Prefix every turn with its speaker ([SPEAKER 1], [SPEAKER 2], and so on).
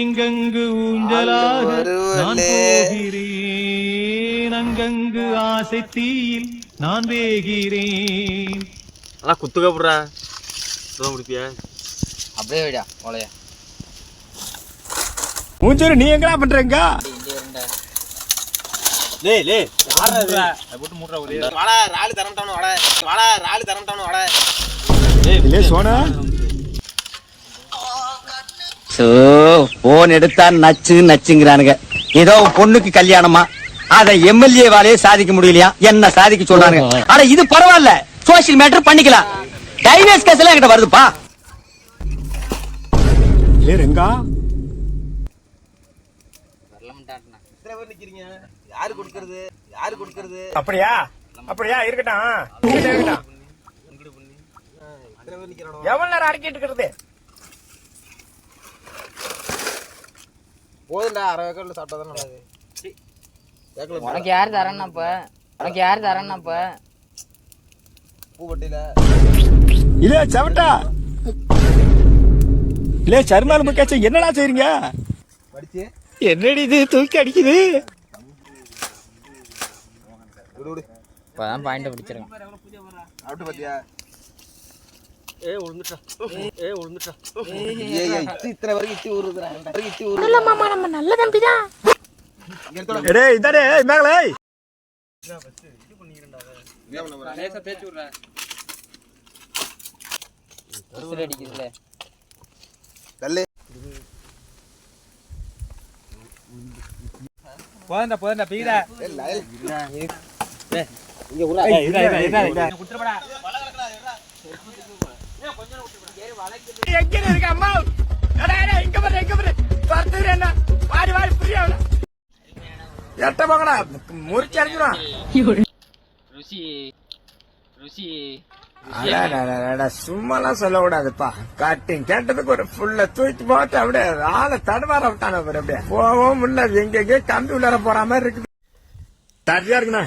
[SPEAKER 1] எங்கெங்கு ஊஞ்சலாக நான். போகிறேன். அங்கங்கு ஆசை தீயில் நான் வேகிறேன்.
[SPEAKER 2] ஆனா குத்துக்க போடுறா. இப்பதான் முடிப்பியா
[SPEAKER 3] அப்படியே விடா ஓலையா.
[SPEAKER 4] மூஞ்சூரு நீ எங்கடா பண்றீங்க?
[SPEAKER 2] லே லே
[SPEAKER 1] போட்டு மூடுற ஒரே.
[SPEAKER 2] வாடா ராலி தரம்ட்டானு வாடா. வாடா ராலி தரம்ட்டானு வாடா.
[SPEAKER 4] இல்லே சோனா?
[SPEAKER 5] சோ போன் எடுத்தா நச்சு நச்சுங்கிறானுங்க. ஏதோ பொண்ணுக்கு கல்யாணமா? அத எம்எல்ஏ வாலையே சாதிக்க முடியலையா? என்ன சாதிக்க சொல்றானுங்க? ஆனா இது பரவாயில்ல. சோசியல் மேட்டர் பண்ணிக்கலாம். டைவேஸ் கேஸ் எல்லாம் என்கிட்ட வருதுப்பா.
[SPEAKER 4] இல்லே ரெங்கா?
[SPEAKER 3] வரலமாட்டாண்ணா
[SPEAKER 2] எத்தனை பேர் நிக்கிறீங்க யாரு கொடுக்கறது யாரு கொடுக்கறது
[SPEAKER 4] அப்படியா அப்படியா இருக்கட்டும். எவ்வளவு நேரம் அடக்கிட்டு இருக்கிறது?
[SPEAKER 2] போதுண்டா அரை வேக்கல்ல சாப்பிட்டா தான் நல்லது.
[SPEAKER 3] உனக்கு யார் தரேன்னா இப்ப உனக்கு யார் தரேன்னா இப்ப
[SPEAKER 2] பூவட்டியில
[SPEAKER 4] இல்லே சவட்டா இல்லே சர்மால் முக்கியாச்சும் என்னடா செய்றீங்க?
[SPEAKER 2] படிச்சு
[SPEAKER 4] என்னடி இது தூக்கி அடிக்குது?
[SPEAKER 3] இப்பதான் பாயிண்ட் பிடிச்சிருக்கேன்.
[SPEAKER 2] சாப்பிட்டு பாத்தியா?
[SPEAKER 6] ஏ உழுந்துட்டா. ஏ உழுந்துட்டா.
[SPEAKER 2] ஏய் ஏய், இத்தி இத்தனை வரைக்கும் இத்தி வரைக்கும் இத்தி ஊறுது
[SPEAKER 7] மாமா நம்ம நல்ல தம்பி தான்
[SPEAKER 2] இங்க எடுத்தோட.
[SPEAKER 4] எடே இதாடே மேகலே
[SPEAKER 6] லேசா தேய்ச்சி விடுறேன்
[SPEAKER 3] விசில் அடிக்குதுல
[SPEAKER 2] தள்ளு.
[SPEAKER 1] போதண்டா போதண்டா பீடா.
[SPEAKER 2] ஏய், லயல்.
[SPEAKER 4] எங்க இருக்க அம்மா அடா அடா இங்க பாரு எங்க பாரு. பார்த்து என்ன வாடி வாடி புரியல எட்ட போங்கடா முறிச்சு அடிச்சிடும்
[SPEAKER 3] ருசி ருசி
[SPEAKER 4] சும்மாலாம் சொல்லக்கூடாதுப்பா கட்டிங் கேட்டதுக்கு ஒரு ஃபுல்ல தூக்கி போட்டு அப்படியே ஆளை தடுமாற விட்டான அப்படியே போகவும் முடியல எங்க கம்பி உள்ளார போற மாதிரி இருக்குது சரியா இருக்குண்ணா